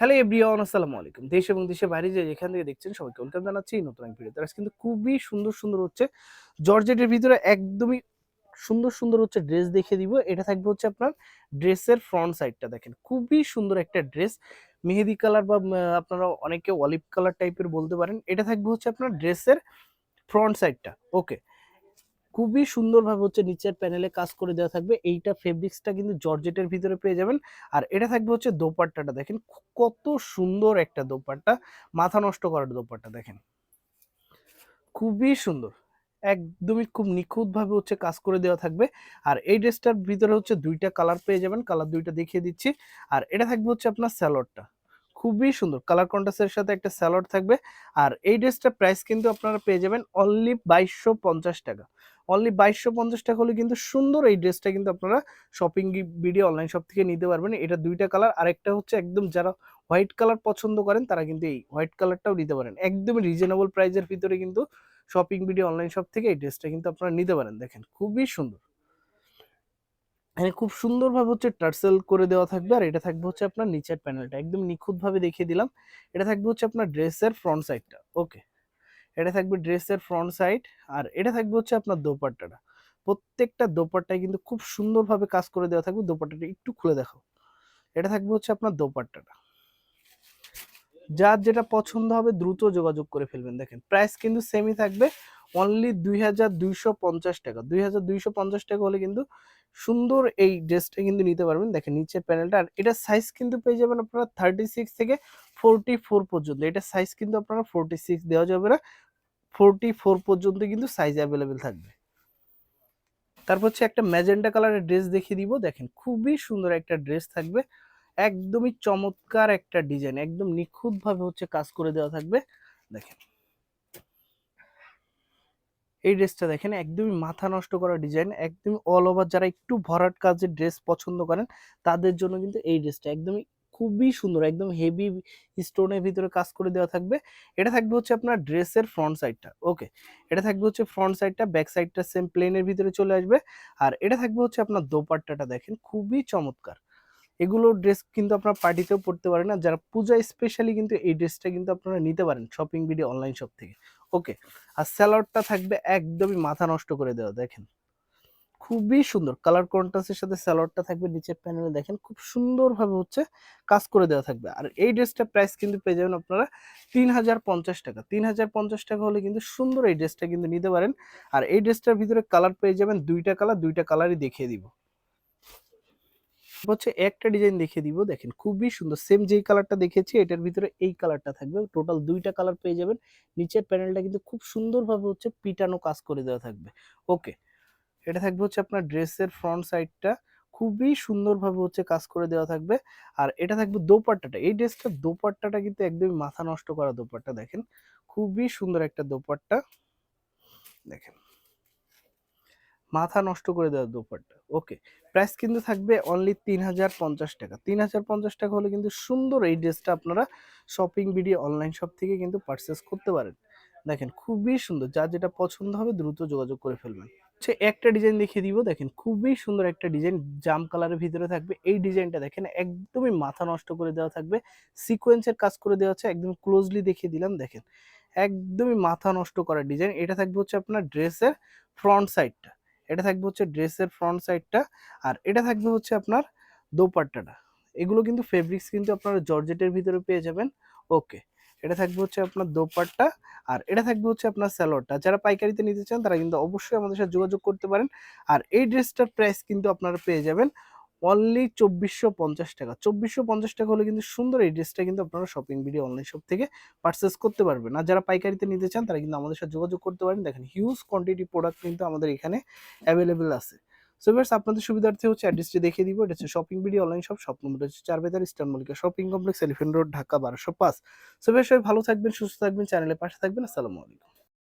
Hello everyone, আসসালামু আলাইকুম। দেশ এবং দেশের বাইরে যে যেখান থেকে দেখছেন সবাইকে ওয়েলকাম জানাচ্ছি নতুন এক ভিডিওতে। আজ কিন্তু খুবই সুন্দর সুন্দর হচ্ছে জর্জেটের ভিতরে একদমই সুন্দর সুন্দর হচ্ছে ড্রেস দেখে দিব। এটা থাকবে হচ্ছে আপনার ড্রেসের ফ্রন্ট সাইডটা দেখেন। খুবই সুন্দর একটা ড্রেস। মেহেদি কালার বা আপনারা অনেকে অলিভ কালার টাইপের বলতে পারেন। এটা থাকবে হচ্ছে আপনার ড্রেসের ফ্রন্ট সাইডটা। ওকে খুবই সুন্দরভাবে হচ্ছে নিচের প্যানেলে কাজ করে দেওয়া থাকবে। এইটা ফেব্রিক্সটা কিন্তু জর্জেটের ভিতরে পেয়ে যাবেন। আর এটা থাকবে হচ্ছে দোপাট্টাটা। দেখেন কত সুন্দর একটা দোপাট্টা। মাথা নষ্ট করার দোপাট্টা, দেখেন। খুবই সুন্দর। একদমই খুব নিখুঁতভাবে হচ্ছে কাজ করে দেওয়া থাকবে। আর এই ড্রেসটার ভিতরে হচ্ছে দুইটা কালার পেয়ে যাবেন। কালার দুইটা দেখিয়ে দিচ্ছি। আর এটা থাকবে হচ্ছে আপনার স্যালোডটা খুবই সুন্দর। কালার কন্ট্রাস্টের সাথে একটা স্যালোড থাকবে। আর এই ড্রেসটার প্রাইস কিন্তু আপনারা পেয়ে যাবেন অনলি বাইশশো পঞ্চাশ টাকা। অনলি বাইশশো পঞ্চাশ টাকা হলে কিন্তু সুন্দর এই ড্রেসটা কিন্তু আপনারা শপিং ভিডিও অনলাইন শপ থেকে নিতে পারবেন। এটা দুইটা কালার আরেকটা হচ্ছে একদম যারা হোয়াইট কালার পছন্দ করেন, তারা কিন্তু এই হোয়াইট কালারটাও নিতে পারেন। একদমই রিজনেবল প্রাইজের ভিতরে কিন্তু শপিং ভিডিও অনলাইন শপ থেকে এই ড্রেসটা কিন্তু আপনারা নিতে পারেন। দেখেন, খুবই সুন্দর। এখানে খুব সুন্দরভাবে হচ্ছে টার্সেল করে দেওয়া থাকবে। আর এটা থাকবে হচ্ছে আপনার নিচের প্যানেলটা একদম নিখুঁতভাবে দেখিয়ে দিলাম। এটা থাকবে হচ্ছে আপনার ড্রেসের ফ্রন্ট সাইডটা ওকে এটা থাকবে ড্রেসের ফ্রন্ট সাইড আর এটা থাকবে হচ্ছে আপনার দোপাট্টাটা। প্রত্যেকটা দোপাট্টায় কিন্তু খুব সুন্দরভাবে কাজ করে দেওয়া থাকবে। দোপাট্টাটা একটু খুলে দেখো। এটা থাকবে হচ্ছে আপনার দোপাট্টাটা। যার যেটা পছন্দ হবে দ্রুত যোগাযোগ করে ফেলবেন। দেখেন প্রাইস কিন্তু সেমই থাকবে। অনলি দুই হাজার দুইশো পঞ্চাশ টাকা। দুই হাজার দুইশো পঞ্চাশ টাকা হলে কিন্তু সুন্দর এই ড্রেসটা কিন্তু নিতে পারবেন। দেখেন নিচের প্যানেলটা, আর এটা সাইজ কিন্তু পেয়ে যাবেন আপনারা থার্টি সিক্স থেকে ফোরটি ফোর পর্যন্ত। এটা সাইজ কিন্তু আপনারা ফোরটি সিক্স দেওয়া যাবে না ফোরটি ফোর পর্যন্ত কিন্তু সাইজ অ্যাভেলেবেল থাকবে। তারপর হচ্ছে একটা ম্যাজেন্টা কালারের ড্রেস দেখিয়ে দিব। দেখেন খুবই সুন্দর একটা ড্রেস থাকবে। একদমই চমৎকার একটা ডিজাইন একদম নিখুঁতভাবে হচ্ছে কাজ করে দেওয়া থাকবে। দেখেন। এই ড্রেসটা দেখেন, একদমই মাথা নষ্ট করা ডিজাইন একদমই অল ওভার যারা একটু ভরাট কাজের ড্রেস পছন্দ করেন, তাদের জন্য কিন্তু এই ড্রেসটা একদমই খুবই সুন্দর, একদম হেভি স্টোনের ভিতরে কাজ করে দেওয়া থাকবে। এটা থাকবে হচ্ছে আপনার ড্রেসের ফ্রন্ট সাইডটা ওকে এটা থাকবে হচ্ছে ফ্রন্ট সাইডটা ব্যাক সাইডটা সেম প্লেনের ভিতরে চলে আসবে। আর এটা থাকবে হচ্ছে আপনার দোপাট্টাটা দেখেন, খুবই চমৎকার। এগুলো ড্রেস কিন্তু আপনার পার্টিতেও পড়তে পারেন না যারা পূজা স্পেশালি কিন্তু এই ড্রেসটা কিন্তু আপনারা নিতে পারেন শপিং ভিডিও অনলাইন শপ থেকে। ওকে, আর স্যালাডটা থাকবে একদমই মাথা নষ্ট করে দেওয়া, দেখেন। খুবই সুন্দর, কালার কন্ট্রাস্টের সাথে স্যালাডটা থাকবে, নিচের প্যানেলে দেখেন, খুব সুন্দরভাবে হচ্ছে কাজ করে দেওয়া থাকবে। আর এই ড্রেসটার প্রাইস কিন্তু পেয়ে যাবেন আপনারা তিন হাজার পঞ্চাশ টাকা। তিন হাজার পঞ্চাশ টাকা হলে কিন্তু সুন্দর এই ড্রেসটা কিন্তু নিতে পারেন। আর এই ড্রেসটার ভিতরে কালার পেয়ে যাবেন দুইটা কালার, দুইটা কালারই দেখিয়ে দিব। হচ্ছে একটা ডিজাইন দেখিয়ে দিব। দেখেন খুবই সুন্দর। সেম যেই কালারটা দেখেছি এটার ভিতরে এই কালারটা থাকবে। টোটাল দুইটা কালার পেয়ে যাবেন। নিচের প্যানেলটা কিন্তু খুব সুন্দরভাবে হচ্ছে পিটানো কাজ করে দেওয়া থাকবে। ওকে এটা থাকবে হচ্ছে আপনার ড্রেসের ফ্রন্ট সাইডটা খুবই সুন্দরভাবে হচ্ছে কাজ করে দেওয়া থাকবে। আর এটা থাকবে দোপাট্টাটা। এই ড্রেসটার দোপাট্টাটা কিন্তু একদমই মাথা নষ্ট করা দোপাট্টা, দেখেন। খুবই সুন্দর একটা দোপাট্টা। দেখেন। মাথা নষ্ট করে দেওয়া দোপাট্টা। ওকে প্রাইস কিন্তু থাকবে অনলি তিন হাজার পঞ্চাশ টাকা। তিন হাজার পঞ্চাশ টাকা হলে কিন্তু সুন্দর এই ড্রেসটা আপনারা শপিং ভিডিও অনলাইন শপ থেকে কিন্তু পারচেস করতে পারেন। দেখেন, খুবই সুন্দর। যার যেটা পছন্দ হবে দ্রুত যোগাযোগ করে ফেলবেন। হচ্ছে একটা ডিজাইন দেখিয়ে দিব। দেখেন, খুবই সুন্দর একটা ডিজাইন জাম কালারের ভিতরে থাকবে। এই ডিজাইনটা দেখেন, একদমই মাথা নষ্ট করে দেওয়া থাকবে। সিকোয়েন্সের কাজ করে দেওয়া আছে একদম ক্লোজলি দেখিয়ে দিলাম। দেখেন, একদমই মাথা নষ্ট করা ডিজাইন এটা থাকবে হচ্ছে আপনার ড্রেসের ফ্রন্ট সাইডটা এটা থাকবে হচ্ছে ড্রেসের ফ্রন্ট সাইডটা আর এটা থাকবে হচ্ছে আপনার দোপাট্টাটা। এগুলো কিন্তু ফেব্রিক্স কিন্তু আপনারা জর্জেটের ভিতরে পেয়ে যাবেন। ওকে এটা থাকবে হচ্ছে আপনার দোপাট্টা, আর এটা থাকবে হচ্ছে আপনার স্যালোডটা যারা পাইকারিতে নিতে চান, তারা কিন্তু অবশ্যই আমাদের সাথে যোগাযোগ করতে পারেন। আর এই ড্রেসটার প্রাইস কিন্তু আপনারা পেয়ে যাবেন অনলি চব্বিশশো পঞ্চাশ টাকা। চব্বিশশো পঞ্চাশ টাকা হলে কিন্তু সুন্দর এই ড্রেসটা কিন্তু আপনারা শপিং ভিডিও অনলাইন শপ থেকে পারচেস করতে পারবেন। আর যারা পাইকারিতে নিতে চান, তারা কিন্তু আমাদের সাথে যোগাযোগ করতে পারেন। দেখেন হিউজ কোয়ান্টিটি প্রোডাক্ট কিন্তু আমাদের এখানে অ্যাভেলেবেল আছে। সো এবার আপনাদের সুবিধার্থে হচ্ছে অ্যাড্রেসটি দেখিয়ে দিব। এটা হচ্ছে shopping video online shop shop number হচ্ছে চার বেতার Eastern Mallika shopping complex Elephant Road Dhaka বারোশো পাঁচ। সো এবার সবাই ভালো থাকবেন, সুস্থ থাকবেন চ্যানেলের পাশে থাকবেন। আসসালামু আলাইকুম।